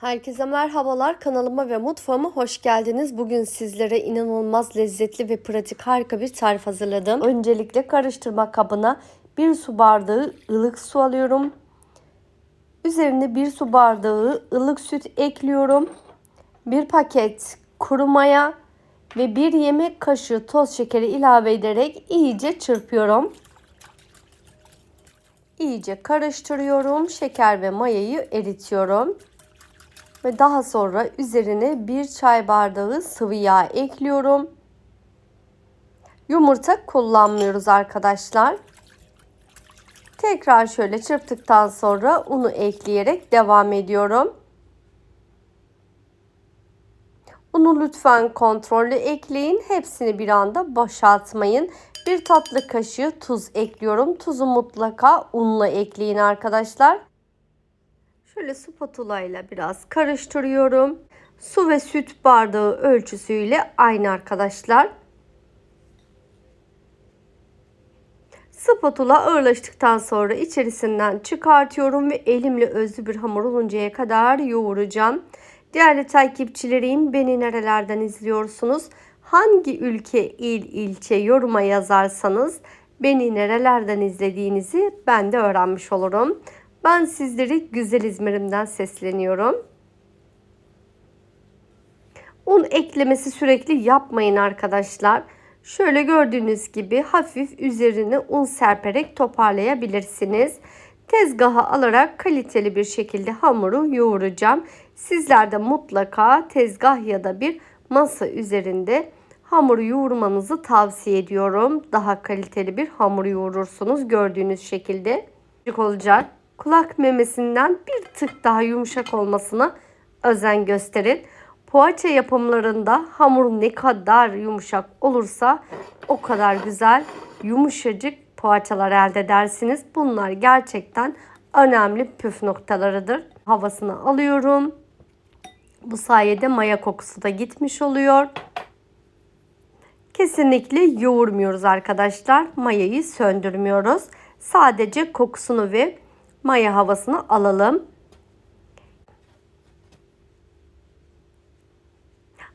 Herkese merhabalar kanalıma ve mutfağıma hoş geldiniz. Bugün sizlere inanılmaz lezzetli ve pratik harika bir tarif hazırladım. Öncelikle karıştırma kabına bir su bardağı ılık su alıyorum. Üzerine bir su bardağı ılık süt ekliyorum. Bir paket kuru maya ve bir yemek kaşığı toz şekeri ilave ederek iyice çırpıyorum. İyice karıştırıyorum. Şeker ve mayayı eritiyorum. Ve daha sonra üzerine bir çay bardağı sıvı yağ ekliyorum. Yumurta kullanmıyoruz arkadaşlar. Tekrar şöyle çırptıktan sonra unu ekleyerek devam ediyorum. Unu lütfen kontrollü ekleyin. Hepsini bir anda boşaltmayın. Bir tatlı kaşığı tuz ekliyorum. Tuzu mutlaka unla ekleyin arkadaşlar. Şöyle spatula ile biraz karıştırıyorum. Su ve süt bardağı ölçüsüyle aynı arkadaşlar. Spatula ağırlaştıktan sonra içerisinden çıkartıyorum ve elimle özlü bir hamur oluncaya kadar yoğuracağım. Değerli takipçilerim beni nerelerden izliyorsunuz? Hangi ülke, il, ilçe yoruma yazarsanız beni nerelerden izlediğinizi ben de öğrenmiş olurum. Ben sizleri güzel İzmir'imden sesleniyorum. Un eklemesi sürekli yapmayın arkadaşlar. Şöyle gördüğünüz gibi hafif üzerine un serperek toparlayabilirsiniz. Tezgaha alarak kaliteli bir şekilde hamuru yoğuracağım. Sizler de mutlaka tezgah ya da bir masa üzerinde hamuru yoğurmanızı tavsiye ediyorum. Daha kaliteli bir hamur yoğurursunuz gördüğünüz şekilde olacak. Kulak memesinden bir tık daha yumuşak olmasına özen gösterin. Poğaça yapımlarında hamur ne kadar yumuşak olursa o kadar güzel yumuşacık poğaçalar elde edersiniz. Bunlar gerçekten önemli püf noktalarıdır. Havasını alıyorum. Bu sayede maya kokusu da gitmiş oluyor. Kesinlikle yoğurmuyoruz arkadaşlar. Mayayı söndürmüyoruz. Sadece kokusunu ve maya havasını alalım.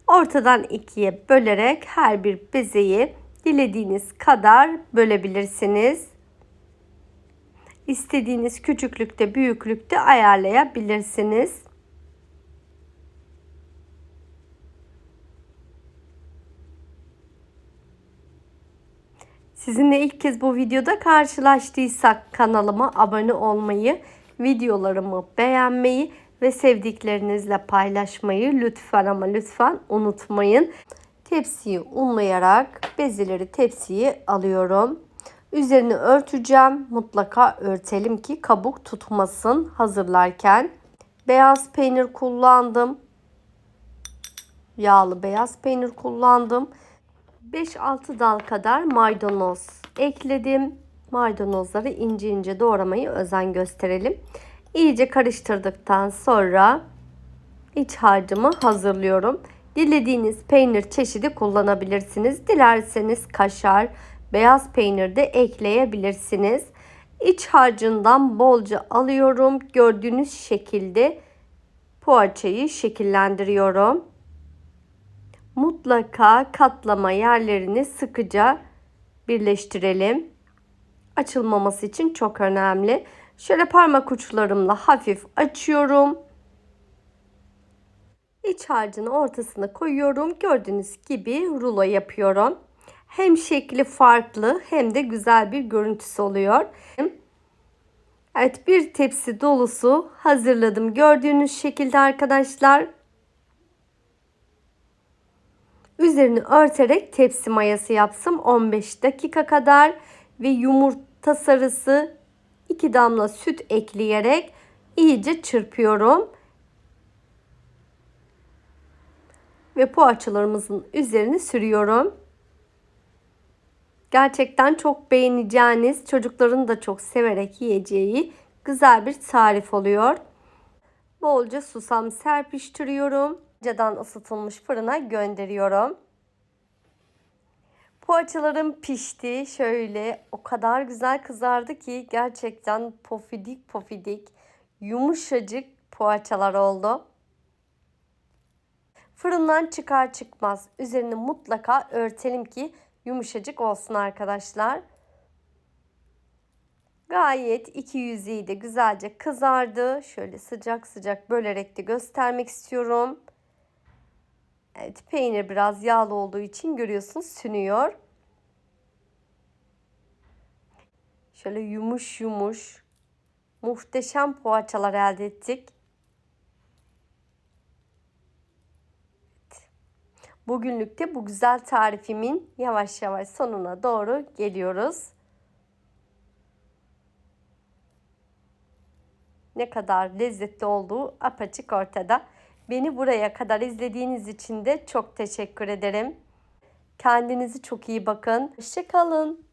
Ortadan ikiye bölerek her bir bezeyi dilediğiniz kadar bölebilirsiniz. İstediğiniz küçüklükte, büyüklükte ayarlayabilirsiniz. Sizinle ilk kez bu videoda karşılaştıysak kanalıma abone olmayı, videolarımı beğenmeyi ve sevdiklerinizle paylaşmayı lütfen ama lütfen unutmayın. Tepsiyi unlayarak bezeleri tepsiye alıyorum. Üzerini örteceğim. Mutlaka örtelim ki kabuk tutmasın hazırlarken. Beyaz peynir kullandım. Yağlı beyaz peynir kullandım. 5-6 dal kadar maydanoz ekledim. Maydanozları ince ince doğramayı özen gösterelim. İyice karıştırdıktan sonra iç harcımı hazırlıyorum. Dilediğiniz peynir çeşidi kullanabilirsiniz. Dilerseniz kaşar, beyaz peynir de ekleyebilirsiniz. İç harcından bolca alıyorum. Gördüğünüz şekilde poğaçayı şekillendiriyorum mutlaka katlama yerlerini sıkıca birleştirelim. Açılmaması için çok önemli. Şöyle parmak uçlarımla hafif açıyorum. İç harcını ortasına koyuyorum. Gördüğünüz gibi rulo yapıyorum. Hem şekli farklı hem de güzel bir görüntüsü oluyor. Evet bir tepsi dolusu hazırladım. Gördüğünüz şekilde arkadaşlar. Üzerini örterek tepsi mayası yapsam 15 dakika kadar ve yumurta sarısı 2 damla süt ekleyerek iyice çırpıyorum. Ve poğaçalarımızın üzerini sürüyorum. Gerçekten çok beğeneceğiniz, çocukların da çok severek yiyeceği güzel bir tarif oluyor. Bolca susam serpiştiriyorum önceden ısıtılmış fırına gönderiyorum. Poğaçalarım pişti. Şöyle o kadar güzel kızardı ki gerçekten pofidik pofidik yumuşacık poğaçalar oldu. Fırından çıkar çıkmaz üzerini mutlaka örtelim ki yumuşacık olsun arkadaşlar. Gayet iki yüzeyi de güzelce kızardı. Şöyle sıcak sıcak bölerek de göstermek istiyorum. Evet peynir biraz yağlı olduğu için görüyorsunuz sünüyor. Şöyle yumuş yumuş muhteşem poğaçalar elde ettik. Bugünlük de bu güzel tarifimin yavaş yavaş sonuna doğru geliyoruz. ne kadar lezzetli olduğu apaçık ortada. Beni buraya kadar izlediğiniz için de çok teşekkür ederim. Kendinize çok iyi bakın. Hoşçakalın.